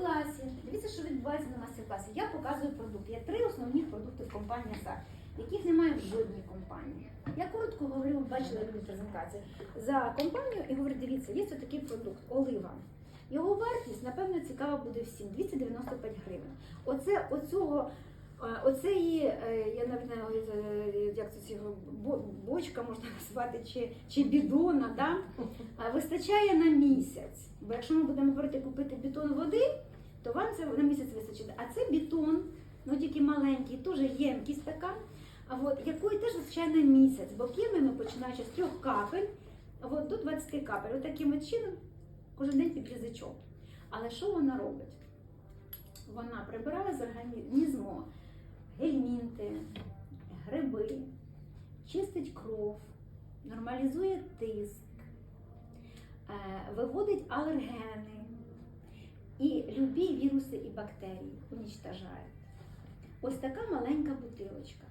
мастер-класі, дивіться, що відбувається на мастер-класі. Я показую продукт. Є три основні продукти в компанії САК, яких немає в жодній компанії. Я коротко говорю, бачила люди презентації за компанію і говорю, дивіться, є такий продукт, олива. Його вартість, напевно, цікава буде всім 295 гривень. Оце оцього. е, Оцеї, е, я навіть е, як це бо- бочка можна назвати, чи, чи бідона, да? вистачає на місяць. Бо якщо ми будемо говорити купити бетон води, то вам це на місяць вистачить. А це бетон, ну тільки маленький, теж ємкий стакан, а от, якої теж на місяць. Бо п'ємо ми починаючи з трьох капель, от до 20 капель. От таким чином кожен день під язичок. Але що вона робить? Вона прибирає з організму гельмінти, гриби, чистить кров, нормалізує тиск, виводить алергени і любі віруси і бактерії унічтожає. Ось така маленька бутилочка.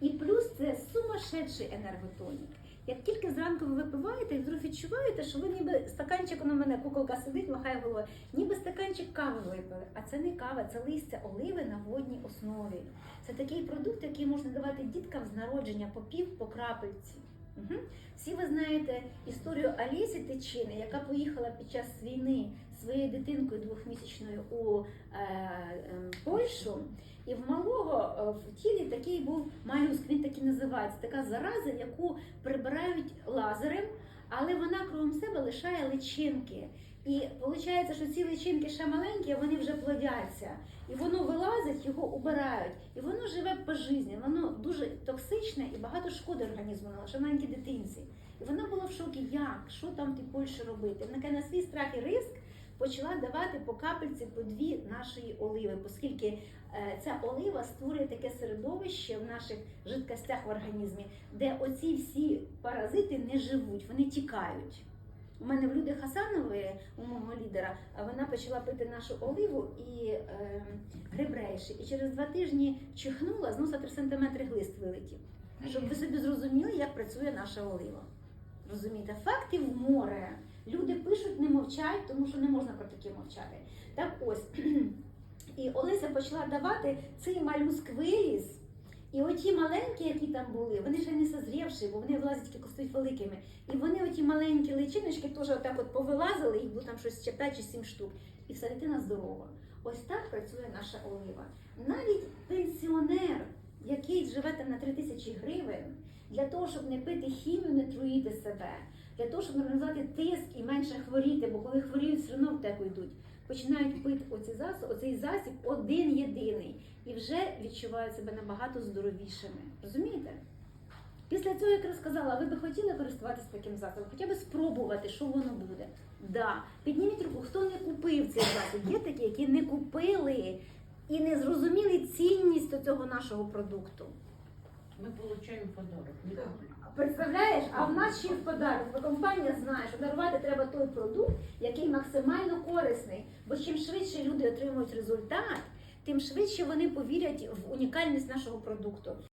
І плюс це сумасшедший енерготонік. Як тільки зранку ви випиваєте, і вдруг відчуваєте, що ви ніби стаканчик на мене куколка сидить, махає головою, ніби стаканчик кави випили. А це не кава, це листя оливи на водній основі. Це такий продукт, який можна давати діткам з народження по пів по крапельці. Угу. Всі ви знаєте історію Алісі Тичини, яка поїхала під час війни своєю дитинкою двохмісячною у е, е, Польщу. І в малого е, в тілі такий був малюск, він так і називається, така зараза, яку прибирають лазером, але вона кругом себе лишає личинки. І виходить, що ці личинки ще маленькі, вони вже плодяться. І воно вилазить, його убирають. І воно живе по житті, воно дуже токсичне і багато шкоди організму на лише маленькій дитинці. І вона була в шокі, як, що там в тій Польщі робити. Вона каже, на свій страх і риск почала давати по капельці по дві нашої оливи, оскільки е, ця олива створює таке середовище в наших жидкостях в організмі, де оці всі паразити не живуть, вони тікають. У мене в Люди Хасанової, у мого лідера, вона почала пити нашу оливу і е, грибрейші. І через два тижні чихнула, з носа 3 см глист вилетів. Щоб ви собі зрозуміли, як працює наша олива. Розумієте, фактів море. Люди пишуть, не мовчать, тому що не можна про таке мовчати. Так ось. І Олеся почала давати цей малюск виліз. І оті маленькі, які там були, вони ще не созрівші, бо вони влазять тільки стають великими. І вони оті маленькі личиночки теж отак от повилазили, їх було там щось ще 5 чи 7 штук. І вся дитина здорова. Ось так працює наша олива. Навіть пенсіонер, який живе там на 3 тисячі гривень, для того, щоб не пити хімію, не труїти себе, для того, щоб нормалізувати тиск і менше хворіти, бо коли хворіють, все одно в теку йдуть. Починають пити оці засіб, оцей засіб один єдиний і вже відчувають себе набагато здоровішими. Розумієте? Після цього, як розказала, ви би хотіли користуватися таким засобом, хоча б спробувати, що воно буде. Да. Підніміть руку, хто не купив цей засіб. Є такі, які не купили і не зрозуміли цінність цього нашого продукту. Мы отримуємо подарок. Не. Представляєш, а в нас ще й в подарок, бо компанія знає, що дарувати треба той продукт, який максимально корисний. Бо чим швидше люди отримують результат, тим швидше вони повірять в унікальність нашого продукту.